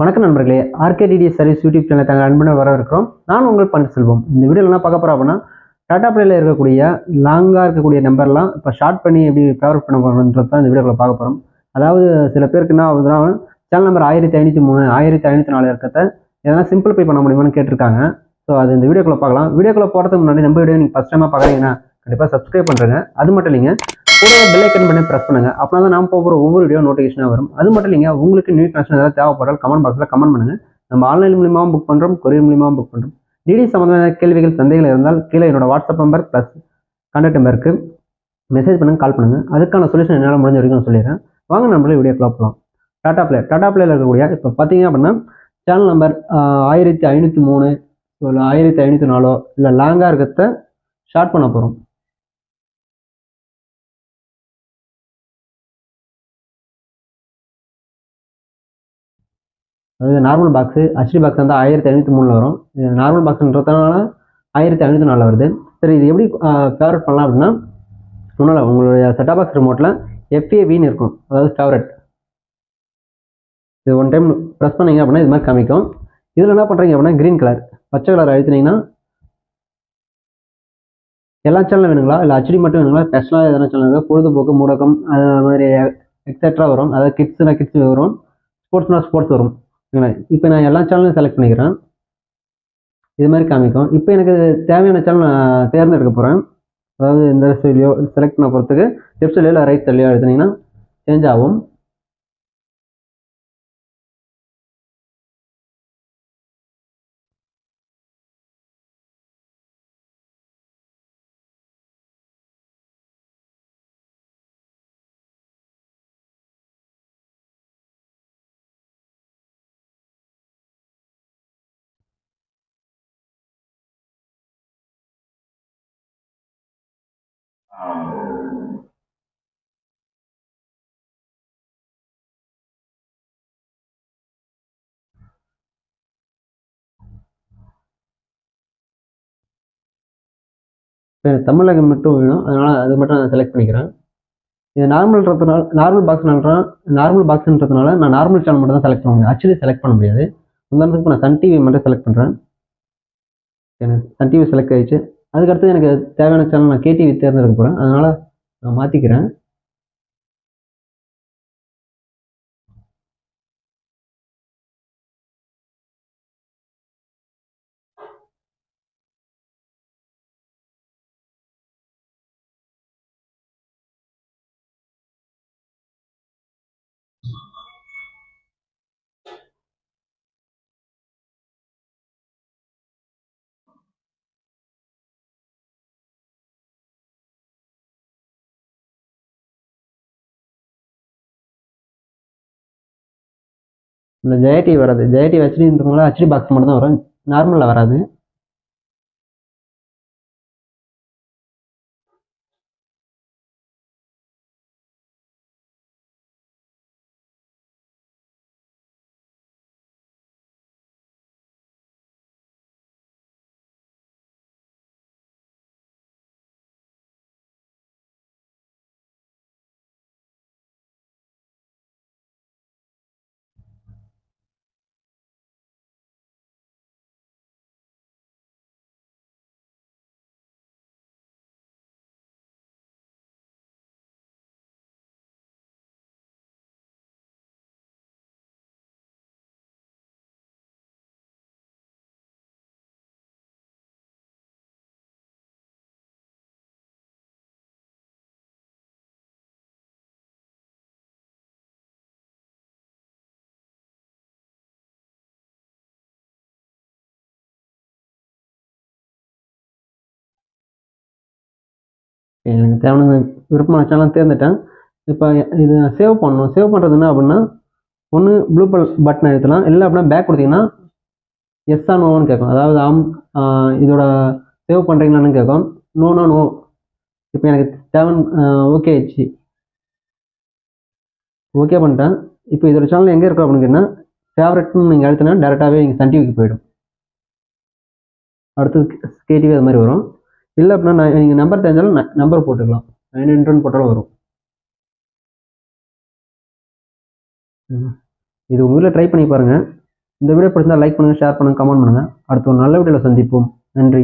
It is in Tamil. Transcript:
வணக்கம் நண்பர்களே ஆர்கேடிடி சர்வீஸ் யூடியூப் சேனல் தங்கள் அன்புடன் வரவேற்கிறோம். நான் உங்கள் செல்வம். இந்த வீடியோவில் என்ன பார்க்க போகிறோம் அப்படின்னா டாடா பிளேல இருக்கக்கூடிய லாங்காக இருக்கக்கூடிய நம்பர்லாம் இப்போ ஷார்ட் பண்ணி எப்படி ஃபேவரட் பண்ண போகிறோன்றது தான் இந்த வீடியோவில் பார்க்க போகிறோம் அதாவது சில பேருக்கு என்ன ஆகுதுன்னா சேனல் நம்பர் ஆயிரத்தி ஐநூற்றி மூணு ஆயிரத்தி ஐநூற்றி நாலு இருக்கிறத எதனா சிம்பிளிஃபை பண்ண முடியுமான்னு கேட்டிருக்காங்க. ஸோ அது இந்த வீடியோக்குள்ளே பார்க்கலாம். வீடியோக்குள்ளே போகிறதுக்கு முன்னாடி நம்ம வீடியோ நீங்கள் ஃபஸ்ட் டைமாக பார்க்குறீங்கன்னா கண்டிப்பாக சப்ஸ்கிரைப் பண்ணுறேங்க அது மட்டும் இல்லைங்க கூட பெல் ஐக்கன் பண்ணி ப்ரெஸ் பண்ணுங்க. அப்படின்னா தான் நான் போகிற ஒவ்வொரு வீடியோ நோட்டிஃபிகேஷனாக வரும். அது மட்டும் இல்லைங்க உங்களுக்கு நியூ கனெக்ஷன் ஏதாவது தேவைப்பட்டால் கமெண்ட் பாக்ஸில் கமெண்ட் பண்ணுங்க. நம்ம ஆன்லைன் மூலியமாகவும் புக் பண்ணுறோம் கொரியர் மூலியமாகவும் புக் பண்ணுறோம் டிடி சம்மந்தமான கேள்விகள் சந்தேகங்கள் இருந்தால் கீழே என்னோட வாட்ஸ்அப் நம்பர் ப்ளஸ் கான்டாக்ட் நம்பருக்கு மெசேஜ் பண்ணுங்கள் கால் பண்ணுங்கள் அதுக்கான சொல்யூஷன் என்னால் முடிஞ்ச வரைக்கும் சொல்லிடுறேன். வாங்க நம்மளே வீடியோ பார்க்கலாம் டாடா பிளே டாடா பிளேல இருக்கக்கூடிய இப்போ பார்த்தீங்க அப்படின்னா சேனல் நம்பர் ஆயிரத்தி ஐநூற்றி மூணு இல்லை ஆயிரத்தி ஐநூற்றி நாலோ இல்லை லாங்காக இருக்கிறத ஷார்ட் பண்ண போகிறோம் அதாவது நார்மல் பாக்ஸு ஹச்டி பாக்ஸ் வந்து ஆயிரத்தி ஐநூற்றி மூணில் வரும். நார்மல் பாக்ஸ்ன்றதுனால ஆயிரத்தி ஐநூற்றி நாலில் வருது. சரி இது எப்படி ஃபேவரட் பண்ணலாம் அப்படின்னா ஒன்றும் உங்களுடைய செட்டா பாக்ஸ் ரிமோட்டில் எஃப்ஏவின்னு இருக்கும். அதாவது ஃபேவரட் இது ஒன் டைம் ப்ரெஸ் பண்ணீங்க அப்படின்னா இது மாதிரி காமிக்கும். இதில் என்ன பண்ணுறீங்க அப்படின்னா க்ரீன் கலர் பச்சை கலர் அழுத்தினீங்கன்னா எல்லா சேனலும் வேணுங்களா? இல்லை ஹச்டி மட்டும் வேணுங்களா? ஸ்பெஷலாக எதனா சேனல் பொழுதுபோக்கு மூடகம் அது மாதிரி எக்ஸெட்ரா வரும். அதாவது கிட்ஸ்னால் கிட்ஸ் வரும். ஸ்போர்ட்ஸ்னா ஸ்போர்ட்ஸ் வரும். இப்போ நான் எல்லா சேனலும் செலக்ட் பண்ணிக்கிறேன். இது மாதிரி காமிக்கும். இப்போ எனக்கு தேவையான சேனல் நான் தேர்ந்தெடுக்க போகிறேன் அதாவது இந்த சைட்லையோ செலக்ட் பண்ண போகிறதுக்கு லெஃப்ட் சைட்லையோ இல்லை ரைட் சைட்லையோ எழுதுனீங்கன்னா சேஞ்ச் ஆகும். Um, தமிழகம் மட்டும் வேணும். அதனால் அது மட்டும் நான் செலக்ட் பண்ணிக்கிறேன். இது நார்மல்ன்றதுனால நார்மல் பாக்ஸ்னால நார்மல் பாக்ஸ்ன்றதுனால நான் நார்மல் சேனல் மட்டும் தான் செலக்ட் பண்ண முடியும் ஆக்சுவலி செலக்ட் பண்ண முடியாது. உதாரணத்துக்கு நான் சன் டிவி மட்டும் செலக்ட் பண்ணுறேன் எனக்கு சன் டிவி செலக்ட் ஆயிடுச்சு. அதுக்கடுத்து எனக்கு தேவையான சேனல் நான் கேடிவி தேர்ந்தெடுக்க போகிறேன் அதனால் நான் மாற்றிக்கிறேன் இந்த ஜெயடி வராது. ஜெயடி டிவி ஹெச்டின்றதுனால ஹெச்டி பாக்ஸ் மட்டும் தான் வரும் நார்மலில் வராது. எனக்கு தேவையான விருப்பமான சேனல் தேர்ந்துட்டேன். இப்போ இது சேவ் பண்ணணும். சேவ் பண்ணுறது என்ன அப்படின்னா ஒன்று ப்ளூ பல் பட்டன் அழுத்தலாம். இல்லை அப்படின்னா பேக் கொடுத்தீங்கன்னா எஸ் ஆ நோன்னு கேட்கும் அதாவது ஆம் இதோட சேவ் பண்ணுறீங்களான்னு கேட்கும் நோனா நோ இப்போ எனக்கு தேவன் ஓகே ஆயிடுச்சு. ஓகே பண்ணிட்டேன். இப்போ இதோட சேனல் எங்கே இருக்கும் அப்படின்னு கேட்டால் ஃபேவரட்னு நீங்கள் அழுத்தினா டேரெக்டாகவே நீங்கள் சன் டிவிக்கு போயிடும். அடுத்தது கேடிவி அது மாதிரி வரும். இல்லை அப்படின்னா நீங்கள் நம்பர் தெரிஞ்சாலும் நம்பர் போட்டுக்கலாம். நைன் ஹண்ட்ரட் போட்டாலும் வரும். இது உங்கள் வீட்டில் ட்ரை பண்ணி பாருங்கள் இந்த வீடியோ பிடிச்சிருந்தா லைக் பண்ணுங்கள் ஷேர் பண்ணுங்கள் கமெண்ட் பண்ணுங்கள் அடுத்த ஒரு நல்ல வீடியோவில் சந்திப்போம். நன்றி.